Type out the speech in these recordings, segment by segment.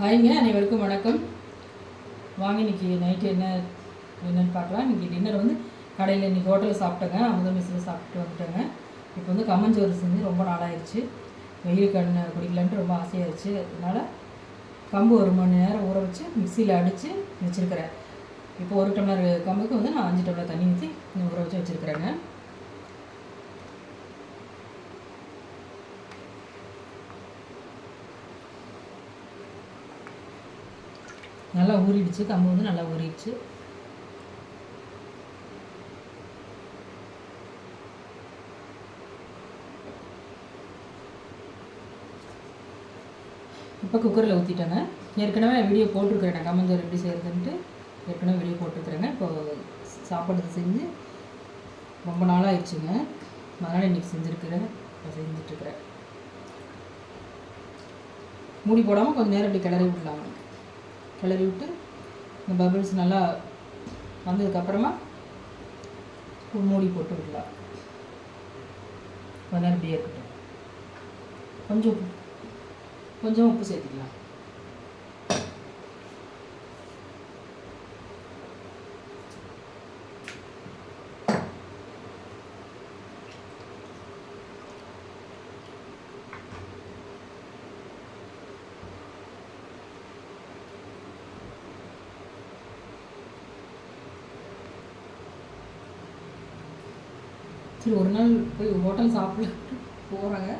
ஹாய்ங்க அனைவருக்கும் வணக்கம். வாங்க இன்னைக்கு நைட்டு என்ன என்னென்னு பார்க்கலாம். இன்றைக்கி டின்னர் வந்து கடையில் இன்றைக்கி ஹோட்டலில் சாப்பிட்டேங்க. அமுத மெஸ்ஸில் சாப்பிட்டு வந்துட்டேங்க. இப்போ வந்து கம்மஞ்சோறு செஞ்சு ரொம்ப நாளாயிருச்சு. வெயில் கண்ணு குடிக்கலான்ட்டு ரொம்ப ஆசையாகிடுச்சு அதனால் கம்பு ஒரு மணி நேரம் ஊற வச்சு மிக்சியில் அடித்து வச்சுருக்கிறேன். இப்போ ஒரு டம்ளர் கம்புக்கு வந்து நான் அஞ்சு டம்ளர் தண்ணி ஊற்றி ஊற வச்சு வச்சுருக்கிறேங்க நல்லா ஊறிடுச்சு கம்பு வந்து நல்லா ஊறிடுச்சு. இப்போ குக்கரில் ஊற்றிட்டேங்க ஏற்கனவே வீடியோ போட்டிருக்கிறேன். நான் கம்மஞ்சோறு எப்படி செய்கிறதுன்ட்டு ஏற்கனவே வீடியோ போட்டிருக்கிறேங்க. இப்போ சாப்பாடு செஞ்சு ரொம்ப நாளாக ஆயிடுச்சுங்க அதனால் இன்றைக்கி செஞ்சுருக்கிறேன். இப்போ செஞ்சிட்ருக்கிறேன். மூடி போடாமல் கொஞ்சம் நேரம் இப்படி கிளறி விடலாங்க. கிளறி விட்டு இந்த பபிள்ஸ் நல்லா வந்ததுக்கப்புறமா மூடி போட்டு விடலாம். கொஞ்ச நேரம் இப்படியே இருக்கட்டும். கொஞ்சம் உப்பு. கொஞ்சம் உப்பு சேர்த்துக்கலாம். சரி ஒரு நாள் போய் ஹோட்டல் சாப்பிட போகிறாங்க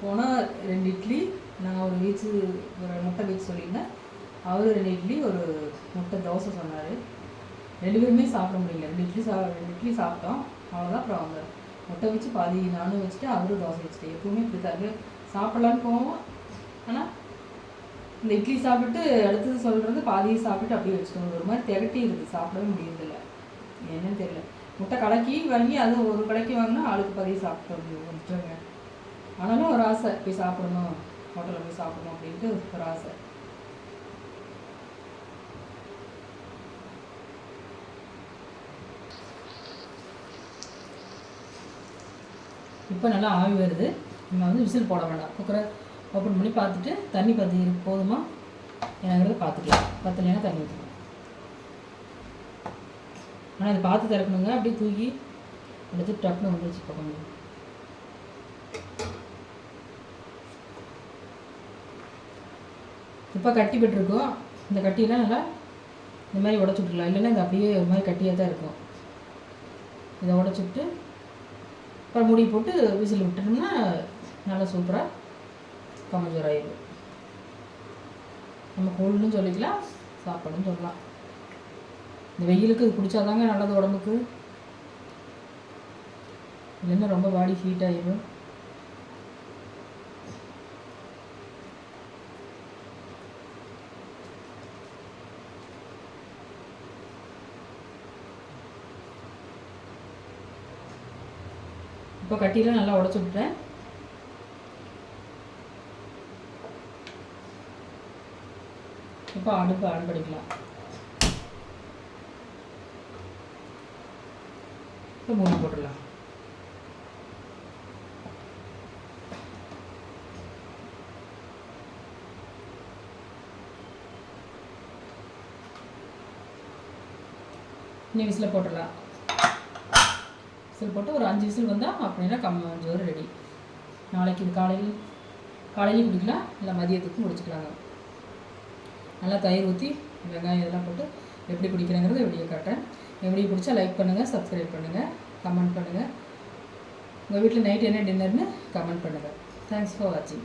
போனால் ரெண்டு இட்லி நான் ஒரு வீச்சு ஒரு முட்டை வீச்சு சொல்லியிருந்தேன். அவர் ரெண்டு இட்லி ஒரு முட்டை தோசை சொன்னார். ரெண்டு பேருமே சாப்பிட முடியல. ரெண்டு இட்லி சா ரெண்டு இட்லி சாப்பிட்டோம். அவ்வளோதான் அப்புறம் அவங்க முட்டை வச்சு பாதி நானும் வச்சுட்டு அவரும் தோசை வச்சுட்டு எப்பவுமே இப்படி தாங்க சாப்பிட்லான்னு போவோம். ஆனால் இந்த இட்லி சாப்பிட்டு அடுத்தது சொல்கிறது பாதியை சாப்பிட்டு அப்படியே வச்சுக்கோங்க ஒரு மாதிரி திரட்டி இருக்குது சாப்பிடவே முடியறதில்ல. என்னன்னு தெரியல. முட்டை கலக்கி வாங்கி அது ஒரு கடைக்கு வாங்கினா ஆளுக்கு பதிவு சாப்பிட்டு வந்துட்டுங்க ஆனாலும் ஒரு ஆசை போய் சாப்பிடணும் ஹோட்டலில் போய் சாப்பிடணும் அப்படின்ட்டு ஒரு ஆசை. இப்போ நல்லா ஆவி வருது. நம்ம வந்து விசில் போட வேண்டாம். குக்கரை ஓப்பன் பண்ணி பார்த்துட்டு தண்ணி பற்றி போதுமா? எனக்கு பார்த்துக்கலாம். பத்தலைன்னா தண்ணி ஊற்றலாம் ஆனால் அதை பார்த்து திறக்கணுங்க. அப்படியே தூக்கி எடுத்து டக்குனு வந்துருச்சு இப்போ கொஞ்சம் இப்போ கட்டி விட்டுருக்கோம். இந்த கட்டியெல்லாம் நல்லா இந்த மாதிரி உடச்சி விட்டுக்கலாம் இல்லைன்னா இது அப்படியே ஒரு மாதிரி கட்டியாக தான் இருக்கும். இதை உடச்சி விட்டு அப்புறம் மூடி போட்டு விசில் விட்டுட்டோம்னா நல்லா சூப்பராக கம்மஞ்சோறு ஆயிடும். நம்ம கூழ்னு சொல்லிக்கலாம் சாப்பாடுன்னு சொல்லலாம். இந்த வெயிலுக்கு இது குடித்தாதாங்க நல்லது உடம்புக்கு. இல்லைன்னா ரொம்ப பாடி ஹீட் ஆயிடும் இப்போ கட்டிலாம் நல்லா உடச்சி விட்டேன் இப்போ அடுப்பு ஆன் பண்ணிக்கலாம். இப்போ மூணு போட்டுடலாம். இன்னும் விசில் போட்டுடலாம். விசில் போட்டு ஒரு அஞ்சு விசில் வந்தால் அப்படின்னா கம் ஜோறு ரெடி. நாளைக்கு இது காலையில் காலையிலையும் குடிக்கலாம் இல்லை மதியத்துக்கும் குடிச்சிக்கலாங்க. நல்லா தயிர் ஊற்றி வெங்காயம் இதெல்லாம் போட்டு எப்படி பிடிக்கிறேங்கிறத வீடியோ காட்டேன் என் வீடியோ பிடிச்சா லைக் பண்ணுங்கள் சப்ஸ்கிரைப் பண்ணுங்கள் கமெண்ட் பண்ணுங்கள் உங்கள் வீட்டில் நைட் என்ன டின்னர்னு கமெண்ட் பண்ணுங்கள் தேங்க்ஸ் ஃபார் வாட்சிங்